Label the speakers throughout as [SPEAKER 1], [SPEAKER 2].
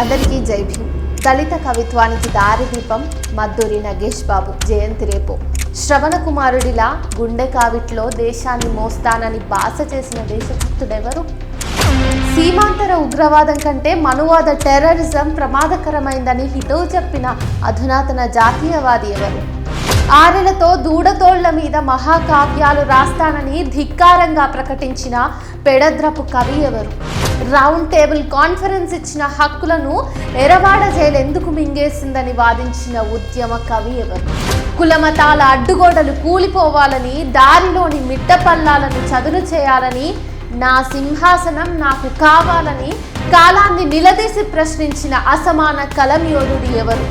[SPEAKER 1] అందరికీ జై భీమ్. దళిత కవిత్వానికి దారిదీపం మద్దూరి నగేష్ బాబు. జయంతి రేపు. శ్రవణ కుమారుడిలా గుండె కావిట్లో దేశాన్ని మోస్తానని బాస చేసిన దేశభక్తుడెవరు? సీమాంతర ఉగ్రవాదం కంటే మనువాద టెర్రరిజం ప్రమాదకరమైందని హితవు చెప్పిన అధునాతన జాతీయవాది ఎవరు? ఆరెలతో దూడతోళ్ళ మీద మహాకావ్యాలు రాస్తానని ధిక్కారంగా ప్రకటించిన పెడద్రపు కవి ఎవరు? రౌండ్ టేబుల్ కాన్ఫరెన్స్ ఇచ్చిన హక్కులను ఎరవాడ జైలు ఎందుకు మింగేసిందని వాదించిన ఉద్యమ కవి ఎవరు? కులమతాల అడ్డుగోడలు కూలిపోవాలని దారిలోని మిట్టపల్లాలను చదును చేయాలని నా సింహాసనం నాకు కావాలని కాలాన్ని నిలదీసి ప్రశ్నించిన అసమాన కలమయోధుడు ఎవరు?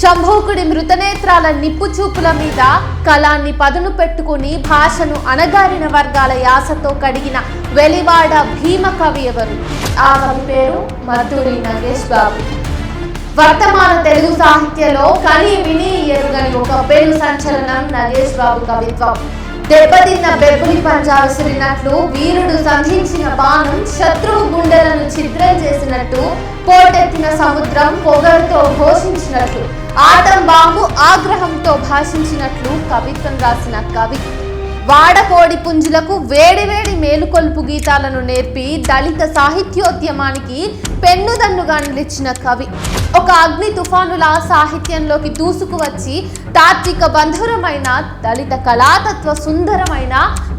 [SPEAKER 1] శంభూకుడి మృతనేత్రాల నిప్పు చూపుల మీద కళాన్ని పదును పెట్టుకుని భాషను అణగారిన వర్గాల యాసతో కడిగిన వెలివాడ భీమ కవి ఎవరు? ఆమె పేరు మధురి నగేష్ బాబు. వర్తమాన తెలుగు సాహిత్యంలో కని విని ఎరుగని ఒక పేరు సంచలనం నగేష్ బాబు కవిత్వం. దెబ్బతిన్న బెబ్బుని పంజా వీరుడు సంధించిన బాణం శత్రువు గుండెలను ఛిద్రం చేసినట్టు పోటెత్తిన సముద్రం పొగరుతో ఘోషించినట్లు ఆటంబాంబు ఆగ్రహంతో భాషించినట్లు కవిత్వం రాసిన కవి. వాడకోడి పుంజులకు వేడివేడి మేలుకొల్పు గీతాలను నేర్పి దళిత సాహిత్యోద్యమానికి పెన్నుదన్నుగా నిలిచిన కవి. ఒక అగ్ని తుఫానుల సాహిత్యంలోకి దూసుకువచ్చి తాత్విక బంధురమైన దళిత కళాతత్వ సుందరమైన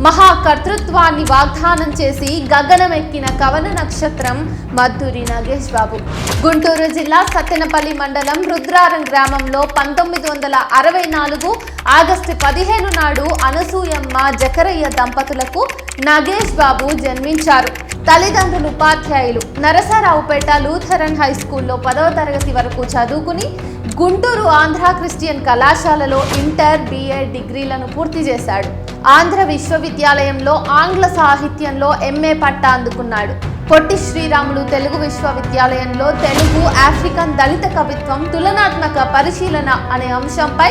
[SPEAKER 1] మహాకర్తృత్వాన్ని వాగ్దానం చేసి గగనమెక్కిన కవన నక్షత్రం మద్దూరి నాగేష్ బాబు. గుంటూరు జిల్లా సత్తెనపల్లి మండలం రుద్రారం గ్రామంలో పంతొమ్మిది వందల అరవై నాలుగు ఆగస్టు పదిహేను నాడు అనసూయమ్మ జకరయ్య దంపతులకు నాగేష్ బాబు జన్మించారు. తల్లిదండ్రులు ఉపాధ్యాయులు నరసరావుపేట లూథరన్ హై స్కూల్లో పదవ తరగతి వరకు చదువుకుని గుంటూరు ఆంధ్ర క్రిస్టియన్ కళాశాలలో ఇంటర్ బిఎడ్ డిగ్రీలను పూర్తి చేశాడు. ఆంధ్ర విశ్వవిద్యాలయంలో ఆంగ్ల సాహిత్యంలో ఎంఏ పట్టా అందుకున్నాడు. పొట్టి శ్రీరాములు తెలుగు విశ్వవిద్యాలయంలో తెలుగు ఆఫ్రికన్ దళిత కవిత్వం తులనాత్మక పరిశీలన అనే అంశంపై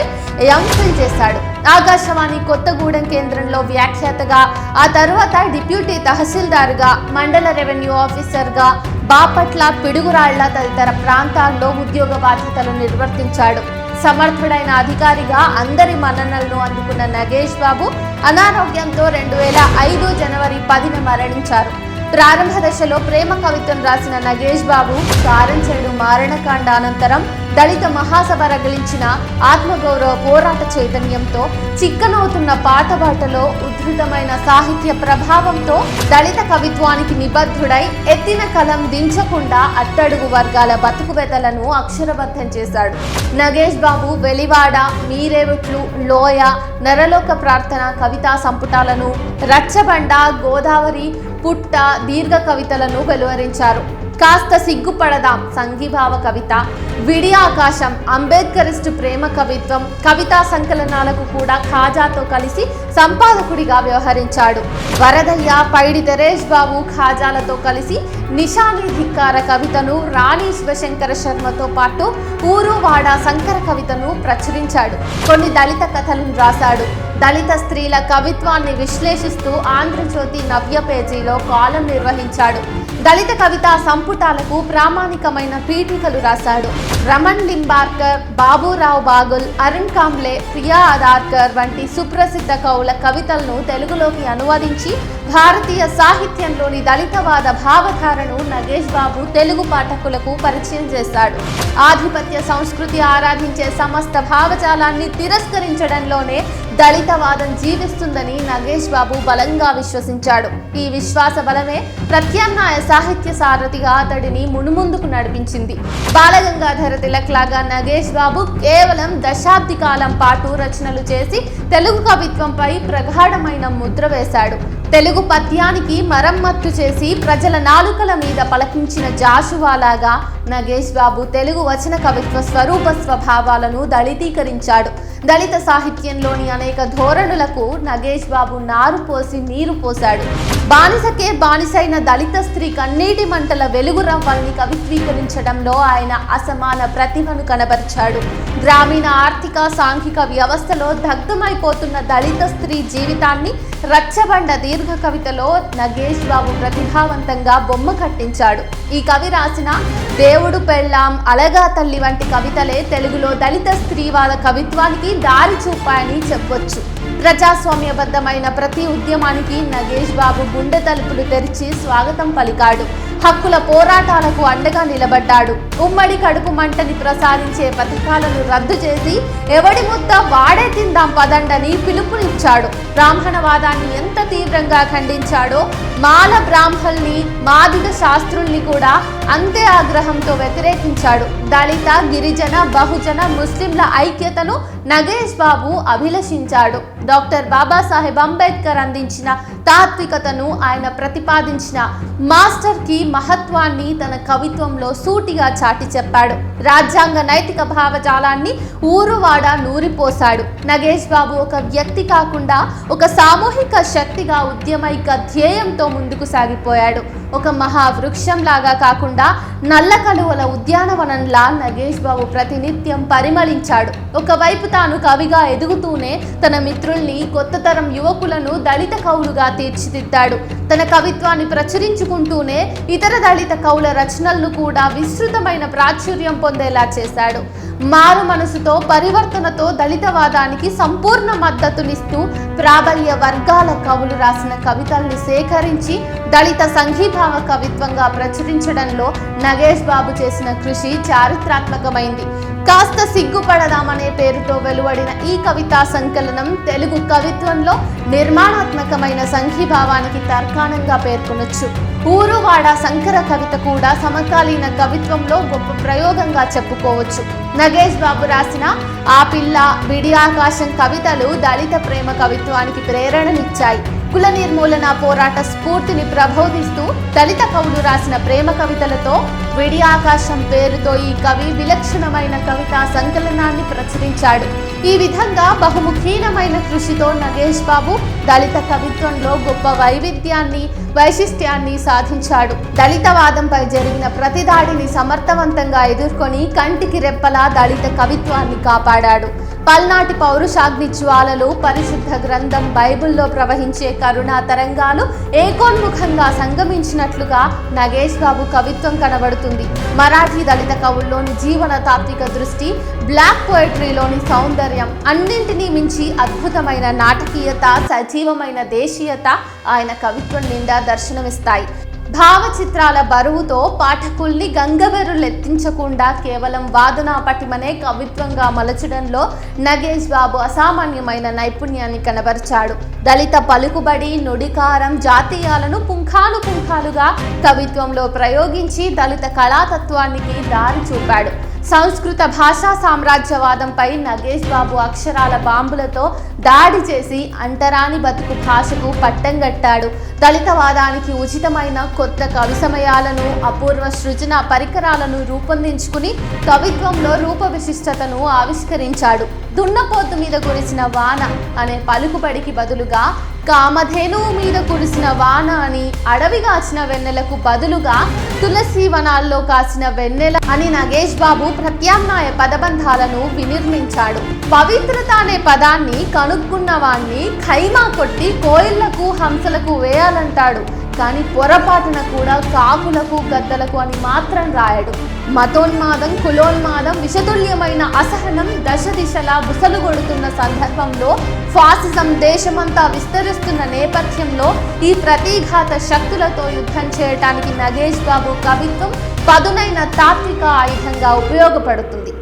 [SPEAKER 1] ఎంఫిల్ చేశాడు. ఆకాశవాణి కొత్తగూడెం కేంద్రంలో వ్యాఖ్యాతగా ఆ తరువాత డిప్యూటీ తహసీల్దార్గా మండల రెవెన్యూ ఆఫీసర్గా బాపట్ల పిడుగురాళ్ళ తదితర ప్రాంతాల్లో ఉద్యోగ బాధ్యతలు నిర్వర్తించాడు. సమర్థుడైన అధికారిగా అందరి మన్ననలను అందుకున్న నగేష్ బాబు అనారోగ్యంతో రెండు వేల ఐదు జనవరి పదిన మరణించారు. ప్రారంభ దశలో ప్రేమ కవిత్వం రాసిన నగేష్ బాబు కారంచేడు మారణకాండ అనంతరం దళిత మహాసభ రగిలించిన ఆత్మగౌరవ పోరాట చైతన్యంతో చిక్కనవుతున్న పాటబాటలో ఉద్ధృతమైన సాహిత్య ప్రభావంతో దళిత కవిత్వానికి నిబద్ధుడై ఎత్తిన కలం దించకుండా అట్టడుగు వర్గాల బతుకువెతలను అక్షరబద్ధం చేశాడు. నగేష్ బాబు వెలివాడ మీరేవట్లు లోయ నరలోక ప్రార్థన కవితా సంపుటాలను రచ్చబండ గోదావరి పుట్ట దీర్ఘ కవితలను వెలువరించారు. కాస్త సిగ్గుపడదాం సంఘీభావ కవిత. విడి ఆకాశం అంబేద్కరిస్టు ప్రేమ కవిత్వం కవితా సంకలనాలకు కూడా ఖాజాతో కలిసి సంపాదకుడిగా వ్యవహరించాడు. వరదయ్య పైడి తెరేష్ బాబు ఖాజాలతో కలిసి నిషాని ధిక్కార కవితను రాణి శివశంకర శర్మతో పాటు ఊరువాడ శంకర కవితను ప్రచురించాడు. కొన్ని దళిత కథలను రాశాడు. దళిత స్త్రీల కవిత్వాన్ని విశ్లేషిస్తూ ఆంధ్రజ్యోతి నవ్య పేజీలో కాలం నిర్వహించాడు. దళిత కవితా సంపుటాలకు ప్రామాణికమైన పీఠికలు రాశాడు. రమణ్ లింబార్కర్ బాబురావు బాగుల్ అరుణ్ కాంబ్లే ప్రియా అదార్కర్ వంటి సుప్రసిద్ధ కవుల కవితలను తెలుగులోకి అనువదించి భారతీయ సాహిత్యంలోని దళితవాద భావధారను నగేష్ బాబు తెలుగు పాఠకులకు పరిచయం చేశాడు. ఆధిపత్య సంస్కృతి ఆరాధించే సమస్త భావజాలాన్ని తిరస్కరించడంలోనే దళితవాదం జీవిస్తుందని నగేష్ బాబు బలంగా విశ్వసించాడు. ఈ విశ్వాస బలమే ప్రత్యామ్నాయ సాహిత్య సారథిగా అతడిని మునుముందుకు నడిపించింది. బాలగంగాధర తిలక్ లాగా నగేష్ బాబు కేవలం దశాబ్ది కాలం పాటు రచనలు చేసి తెలుగు కవిత్వంపై ప్రగాఢమైన ముద్ర వేశాడు. తెలుగు పద్యానికి మరమ్మత్తు చేసి ప్రజల నాలుకల మీద పలకించిన జాషువాలాగా నగేష్ బాబు తెలుగు వచన కవిత్వ స్వరూప స్వభావాలను దళితీకరించాడు. దళిత సాహిత్యంలోని అనేక ధోరణులకు నగేష్ బాబు నారు పోసి నీరు పోశాడు. బానిసకే బానిసైన దళిత స్త్రీ కన్నీటి మంటల వెలుగు రవ్వల్ని కవిత్వీకరించడంలో ఆయన అసమాన ప్రతిభను కనబరిచాడు. గ్రామీణ ఆర్థిక సాంఘిక వ్యవస్థలో దగ్ధమైపోతున్న దళిత స్త్రీ జీవితాన్ని రచ్చబండ దీర్ఘ కవితలో నగేష్ బాబు ప్రతిభావంతంగా బొమ్మ కట్టించాడు. ఈ కవి రాసిన దేవుడు పెళ్ళాం అలగా తల్లి వంటి కవితలే తెలుగులో దళిత స్త్రీవాద కవిత్వానికి దారి చూపాయని చెప్పొచ్చు. ప్రజాస్వామ్యబద్ధమైన ప్రతి ఉద్యమానికి నగేష్ బాబు గుండె తలుపులు తెరిచి స్వాగతం పలికాడు. హక్కుల పోరాటాలకు అండగా నిలబడ్డాడు. ఉమ్మడి కడుపు మంటని ప్రసాదించే పథకాలను రద్దు చేసి ఎవడి ముద్ద వాడే తిందాం పదండని పిలుపునిచ్చాడు. బ్రాహ్మణవాదాన్ని ఎంత తీవ్రంగా ఖండించాడో మాల బ్రాహ్మల్ని మాదిగ శాస్త్రుల్ని కూడా అంతే ఆగ్రహంతో వ్యతిరేకించాడు. దళిత గిరిజన బహుజన ముస్లింల ఐక్యతను నగేష్ బాబు అభిలషించాడు. డాక్టర్ బాబాసాహెబ్ అంబేద్కర్ అందించిన తాత్వికతను ఆయన ప్రతిపాదించిన మాస్టర్కి మహత్వాన్ని తన కవిత్వంలో సూటిగా చాటి చెప్పాడు. రాజ్యాంగ నైతిక భావజాలాన్ని ఊరువాడ నూరిపోశాడు. నగేష్ బాబు ఒక వ్యక్తి కాకుండా ఒక సామూహిక శక్తిగా ఉద్యమైక ధ్యేయంతో ముందుకు సాగిపోయాడు. ఒక మహావృక్షంలాగా కాకుండా నల్ల కలువల ఉద్యానవనంలా నగేష్ బాబు ప్రతినిత్యం పరిమళించాడు. ఒకవైపు తాను కవిగా ఎదుగుతూనే తన మిత్రుల్ని కొత్త తరం యువకులను దళిత కవులుగా తీర్చిదిద్దాడు. తన కవిత్వాన్ని ప్రచురించుకుంటూనే ఇతర దళిత కవుల రచనలను కూడా విస్తృతమైన ప్రాచుర్యం పొందేలా చేశాడు. మారు మనసుతో పరివర్తనతో దళితవాదానికి సంపూర్ణ మద్దతునిస్తూ ప్రాబల్య వర్గాల కవులు రాసిన కవితల్ని సేకరించి దళిత సంఘీభావ కవిత్వంగా ప్రచురించడంలో నగేష్ బాబు చేసిన కృషి చారిత్రాత్మకమైంది. కాస్త సిగ్గుపడదామనే పేరుతో వెలువడిన ఈ కవితా సంకలనం తెలుగు కవిత్వంలో నిర్మాణాత్మకమైన సంఘీభావానికి తర్కాణంగా పేర్కొనొచ్చు. ఊరువాడ సంకర కవిత కూడా సమకాలీన కవిత్వంలో గొప్ప ప్రయోగంగా చెప్పుకోవచ్చు. నగేష్ బాబు రాసిన ఆ పిల్ల విడి ఆకాశం కవితలు దళిత ప్రేమ కవిత్వానికి ప్రేరణనిచ్చాయి. కుల నిర్మూలన పోరాట స్ఫూర్తిని ప్రబోధిస్తూ దళిత కవులు రాసిన ప్రేమ కవితలతో విడి ఆకాశం పేరుతో ఈ కవి విలక్షణమైన కవితా సంకలనాన్ని ప్రచురించాడు. ఈ విధంగా బహుముఖీనమైన కృషితో నగేష్ బాబు దళిత కవిత్వంలో గొప్ప వైవిధ్యాన్ని వైశిష్ట్యాన్ని సాధించాడు. దళితవాదంపై జరిగిన ప్రతిదాడిని సమర్థవంతంగా ఎదుర్కొని కంటికి రెప్పలా దళిత కవిత్వాన్ని కాపాడాడు. పల్నాటి పౌరుషాగ్ని జ్వాలలు పరిశుద్ధ గ్రంథం బైబిల్లో ప్రవహించే కరుణా తరంగాలు ఏకోన్ముఖంగా సంగమించినట్లుగా నగేష్ బాబు కవిత్వం కనబడుతుంది. మరాఠీ దళిత కవుల్లోని జీవన తాత్విక దృష్టి బ్లాక్ పోయట్రీలోని సౌందర్యం అన్నింటినీ మించి అద్భుతమైన నాటకీయత సజీవమైన దేశీయత ఆయన కవిత్వం నిండా దర్శనమిస్తాయి. భావచిత్రాల బరువుతో పాఠకుల్ని గంగవెర్రులెత్తించకుండా కేవలం వాదనా పటిమనే కవిత్వంగా మలచడంలో నగేష్ బాబు అసామాన్యమైన నైపుణ్యాన్ని కనబరిచాడు. దళిత పలుకుబడి నుడికారం జాతీయాలను పుంఖానుపుంఖాలుగా కవిత్వంలో ప్రయోగించి దళిత కళాతత్వానికి దారి చూపాడు. సంస్కృత భాషా సామ్రాజ్యవాదంపై నగేష్ బాబు అక్షరాల బాంబులతో దాడి చేసి అంటరాని బతుకు భాషకు పట్టం కట్టాడు. దళితవాదానికి ఉచితమైన కొత్త కవి సమయాలను అపూర్వ సృజన పరికరాలను రూపొందించుకుని కవిత్వంలో రూప విశిష్టతను ఆవిష్కరించాడు. దున్నపోతు మీద కురిసిన వాన అనే పలుకుబడికి బదులుగా కామధేనువు మీద కురిసిన వాన అని అడవి కాచిన వెన్నెలకు బదులుగా తులసి వనాల్లో కాసిన వెన్నెల అని నగేష్ బాబు ప్రత్యామ్నాయ పదబంధాలను వినిర్మించాడు. పవిత్రత అనే పదాన్ని కనుక్కున్న వాణ్ణి ఖైమా కొట్టి కోయిళ్ళకు హంసలకు వేయాలంటాడు. కానీ పొరపాటున కూడా కాకులకు గద్దలకు అని మాత్రం రాయడు. మతోన్మాదం కులోన్మాదం విషతుల్యమైన అసహనం దశ దిశలా బుసలుగొడుతున్న సందర్భంలో ఫాసిజం దేశమంతా విస్తరిస్తున్న నేపథ్యంలో ఈ ప్రతీఘాత శక్తులతో యుద్ధం చేయటానికి నగేష్ బాబు కవిత్వం పదునైన తాత్విక ఆయుధంగా ఉపయోగపడుతుంది.